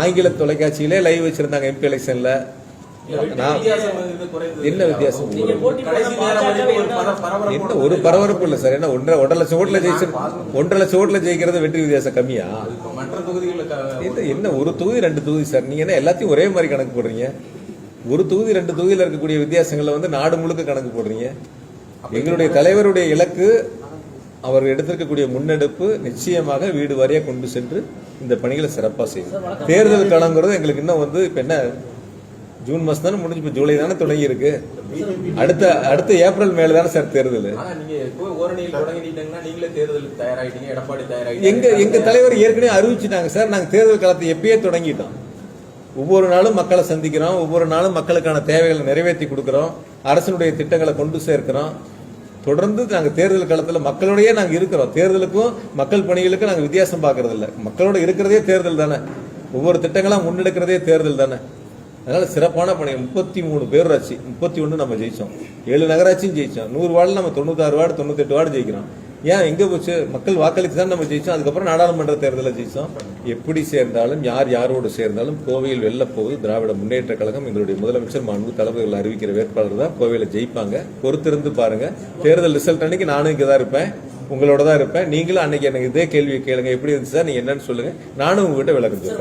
ஆங்கில தொலைக்காட்சியிலே லைவ் வச்சிருந்தாங்க எம்பி எலெக்ஷன்ல. என்ன வித்தியாசம்? என்ன ஒரு பரபரப்பு இல்ல சார். என்ன ஒன்றரை ஒன்றரை லட்சம் ஓட்டுல ஜெயிச்சு ஒன்றரை லட்சம் ஓட்டுல ஜெயிக்கிறது வெற்றி வித்தியாசம் கம்மியா? மற்ற என்ன ஒரு தொகுதி ரெண்டு தொகுதி சார்? நீங்க என்ன எல்லாத்தையும் ஒரே மாதிரி கணக்கு போடுறீங்க? ஒரு தொகுதி ரெண்டு தொகுதியில் இருக்கக்கூடிய வித்தியாசங்களை வந்து நாடு முழுக்க கணக்கு போடுறீங்க. எங்களுடைய தலைவருடைய இலக்கு அவர் எடுத்திருக்கக்கூடிய முன்னெடுப்பு நிச்சயமாக வீடு வாரியா கொண்டு சென்று இந்த பணிகளை சிறப்பாக செய்யும். தேர்தல் களங்கிறது எங்களுக்கு இன்னும் வந்து இப்ப என்ன? ஜூன் மாசம் தானே முடிஞ்சு இப்போ ஜூலை தானே தொடங்கி இருக்கு. அடுத்த அடுத்த ஏப்ரல் மேல தானே சார் தேர்தல். நீங்க நீங்களே தேர்தலுக்கு தயாராகிட்டீங்க எடப்பாடி தயாராகிட்டீங்க. எங்க எங்க தலைவர் ஏற்கனவே அறிவிச்சிட்டாங்க சார் நாங்க தேர்தல் காலத்தை எப்பயே தொடங்கிட்டோம். ஒவ்வொரு நாளும் மக்களை சந்திக்கிறோம் ஒவ்வொரு நாளும் மக்களுக்கான தேவைகளை நிறைவேற்றி கொடுக்கிறோம் அரசனுடைய திட்டங்களை கொண்டு சேர்க்கிறோம். தொடர்ந்து நாங்கள் தேர்தல் காலத்தில் மக்களோடயே நாங்கள் இருக்கிறோம். தேர்தலுக்கும் மக்கள் பணிகளுக்கும் நாங்கள் வித்தியாசம் பார்க்கறது இல்லை மக்களோட இருக்கிறதே தேர்தல் தானே. ஒவ்வொரு திட்டங்களாக முன்னெடுக்கிறதே தேர்தல் தானே. அதனால சிறப்பான பணி. முப்பத்தி மூணு பேரூராட்சி முப்பத்தி ஒன்று நம்ம ஜெயிச்சோம். ஏழு நகராட்சியும் ஜெயிச்சோம். நூறு வார்டில் நம்ம தொண்ணூத்தாறு வார்டு தொண்ணூத்தெட்டு வார்டு ஜெயிக்கிறோம். ஏன் எங்க போச்சு? மக்கள் வாக்களித்து தான் நம்ம ஜெயிச்சோம். அதுக்கப்புறம் நாடாளுமன்ற தேர்தலில் ஜெயிச்சோம். எப்படி சேர்ந்தாலும் யார் யாரோடு சேர்ந்தாலும் கோவையில் வெல்ல போகுது திராவிட முன்னேற்ற கழகம் எங்களுடைய முதலமைச்சர் மாண்பு தளபதிகள் அறிவிக்கிற வேட்பாளர் தான் கோவையில் ஜெயிப்பாங்க. பொறுத்திருந்து பாருங்க. தேர்தல் ரிசல்ட் அன்னைக்கு நானும் இங்கே தான் இருப்பேன். உங்களோட தான் இருப்பேன். நீங்களும் அன்னைக்கு எனக்கு இதே கேள்வியை கேளுங்க. எப்படி இருந்துச்சு சார்? நீங்க என்னன்னு சொல்லுங்க. நானும் உங்ககிட்ட விளக்கம் சொல்றேன்.